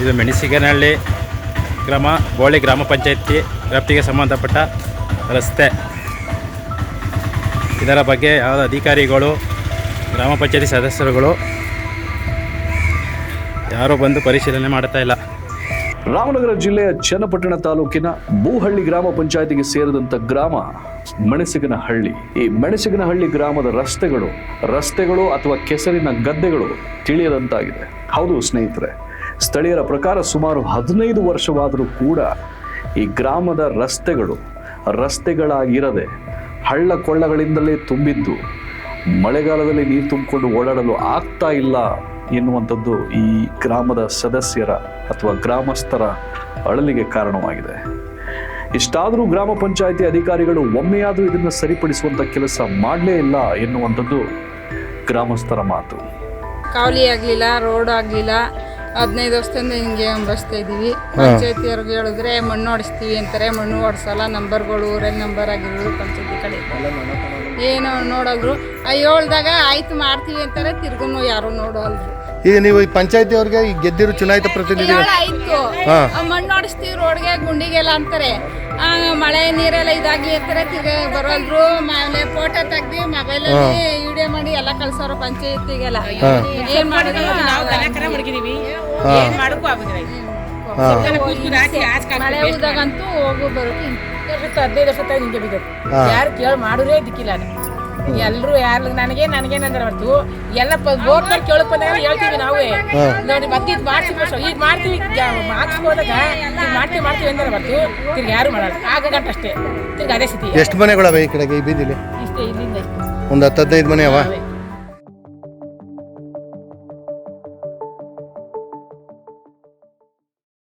ಇದು ಮೆಣಸಿಗನಹಳ್ಳಿ ಗ್ರಾಮ ಬೋಳಿ ಗ್ರಾಮ ಪಂಚಾಯತಿ ವ್ಯಾಪ್ತಿಗೆ ಸಂಬಂಧಪಟ್ಟ ರಸ್ತೆ. ಇದರ ಬಗ್ಗೆ ಯಾವ ಅಧಿಕಾರಿಗಳು, ಗ್ರಾಮ ಪಂಚಾಯತಿ ಸದಸ್ಯರುಗಳು ಯಾರೂ ಬಂದು ಪರಿಶೀಲನೆ ಮಾಡ್ತಾ ಇಲ್ಲ. ರಾಮನಗರ ಜಿಲ್ಲೆಯ ಚನ್ನಪಟ್ಟಣ ತಾಲೂಕಿನ ಬೂಹಳ್ಳಿ ಗ್ರಾಮ ಪಂಚಾಯತಿಗೆ ಸೇರಿದಂತ ಗ್ರಾಮ ಮೆಣಸಿಗನಹಳ್ಳಿ ಈ ಮೆಣಸಿಗನಹಳ್ಳಿ ಗ್ರಾಮದ ರಸ್ತೆಗಳು ರಸ್ತೆಗಳು ಅಥವಾ ಕೆಸರಿನ ಗದ್ದೆಗಳು ತಿಳಿಯದಂತಾಗಿದೆ. ಹೌದು ಸ್ನೇಹಿತರೆ. ಸ್ಥಳೀಯರ ಪ್ರಕಾರ ಸುಮಾರು ಹದಿನೈದು ವರ್ಷವಾದರೂ ಕೂಡ ಈ ಗ್ರಾಮದ ರಸ್ತೆಗಳು ರಸ್ತೆಗಳಾಗಿರದೆ ಹಳ್ಳ ಕೊಳ್ಳಗಳಿಂದಲೇ ತುಂಬಿದ್ದು ಮಳೆಗಾಲದಲ್ಲಿ ನೀರು ತುಂಬಿಕೊಂಡು ಓಡಾಡಲು ಆಗ್ತಾ ಇಲ್ಲ ಎನ್ನುವಂಥದ್ದು ಈ ಗ್ರಾಮದ ಸದಸ್ಯರ ಅಥವಾ ಗ್ರಾಮಸ್ಥರ ಅಳಲಿಗೆ ಕಾರಣವಾಗಿದೆ. ಇಷ್ಟಾದರೂ ಗ್ರಾಮ ಪಂಚಾಯಿತಿ ಅಧಿಕಾರಿಗಳು ಒಮ್ಮೆಯಾದರೂ ಇದನ್ನು ಸರಿಪಡಿಸುವಂಥ ಕೆಲಸ ಮಾಡಲೇ ಇಲ್ಲ ಎನ್ನುವಂಥದ್ದು ಗ್ರಾಮಸ್ಥರ ಮಾತು. ಕಾವಲಿ ಆಗಲಿಲ್ಲ ರೋಡ್ ಆಗಲಿಲ್ಲ ಹದಿನೈದು ವರ್ಷದಿಂದ ಹಿಂಗೆ ಬಸ್ತಾ ಇದೀವಿ ಪಂಚಾಯತಿಯವ್ರಿಗೆ ಹೇಳಿದ್ರೆ ಮಣ್ಣು ಹೊಡಿಸ್ತೀವಿ ಅಂತಾರೆ ಮಣ್ಣು ಹೊಡ್ಸಲ್ಲ ನಂಬರ್ಗಳು ಊರಲ್ಲಿ ನಂಬರ್ ಆಗಿರೋದು ಪಂಚಾಯತಿ ಕಡೆ. ಏನೋ ನೋಡಿದ್ರು ಹೇಳ್ದಾಗ ಆಯ್ತು ಮಾಡ್ತೀವಿ ಅಂತಾರೆ ತಿರ್ಗುನು ಯಾರು ನೋಡೋಲ್ರು. ಈಗ ನೀವು ಈ ಪಂಚಾಯತಿ ಅವ್ರಿಗೆ ಈ ಗೆದ್ದಿರೋ ಚುನಾಯಿತ ಪ್ರತಿನಿಧಿ ಆಯ್ತು? ಮಣ್ಣು ಹೊಡಿಸ್ತೀವಿ ರೋಡ್ಗೆ ಗುಂಡಿಗೆಲ್ಲ ಅಂತಾರೆ. ಆ, ಮಳೆ ನೀರೆಲ್ಲ ಇದಾಗಿ ಅಂತಾರೆ ತಿರ್ಗ ಬರೋಲ್ರು ಆಮೇಲೆ ಫೋಟೋ ತೆಗ್ದು ಮೊಬೈಲಲ್ಲಿ ವಿಡಿಯೋ ಮಾಡಿ ಎಲ್ಲ ಕಳ್ಸೋರು ಪಂಚಾಯತಿಗೆಲ್ಲ. ಏನ್ ಮಾಡಿದ್ರು ಏನ್ ಮಾಡಕ್ಕೂ ಆಗುದಿಲ್ಲ ಇದು. ಹಾ. ಜನ ಕೂತ್ಕೊಂಡು ಹಾಕಿ ಹಾಸ್ಕ ಮಳೆ ಉದಾಗಂತೂ ಹೋಗು ಬರೋಕೆ ವರ್ಷ ಹದಿನೈದು ವರ್ಷ ತಾಯಿ ನಿಂಗೆ ಬಿದ್ದೈತೆ ಯಾರು ಕೇಳಿ ಮಾಡುರೇ ದಿಕ್ಕಿಲ್ಲ ಎಲ್ಲರೂ ಎಲ್ರು ಯಾರು ನನಗೆ ನನಗೇನಂದ್ರೆ ಬರ್ತು ಎಲ್ಲ ಮೇಲೆ ಕೇಳಕ್ ಬಂದಾಗ ಹೇಳ್ತೀವಿ ನಾವೇ. ನೋಡಿ ಮತ್ತೆ ಇದು ಮಾಡ್ತೀವಿ ವರ್ಷ ಈಗ ಮಾಡ್ತೀವಿ ಮಾರ್ಕ್ಸ್ ಹೋದಾಗ ಈಗ ಮಾಡ್ತೀವಿ ಮಾಡ್ತೀವಿ ಅಂದ್ರೆ ಬರ್ತು ತಿರ್ಗಿ ಯಾರು ಮಾಡಲ್ಲ. ಆಗ ಗಂಟೆ ಅಷ್ಟೇ. ತಿರ್ಗಿ ಅದೇ ಸ್ಥಿತಿ. ಎಷ್ಟು ಮನೆಗಳವೆ ಈ ಕಡೆಗೆ ಈ ಬೀದಿಲಿ? ಇಷ್ಟೇ ಇಲ್ಲಿಂದ ಇಷ್ಟು. ಒಂದು ಹತ್ತು ಹದಿನೈದು ಮನೆ ಅವ ಅವೇ.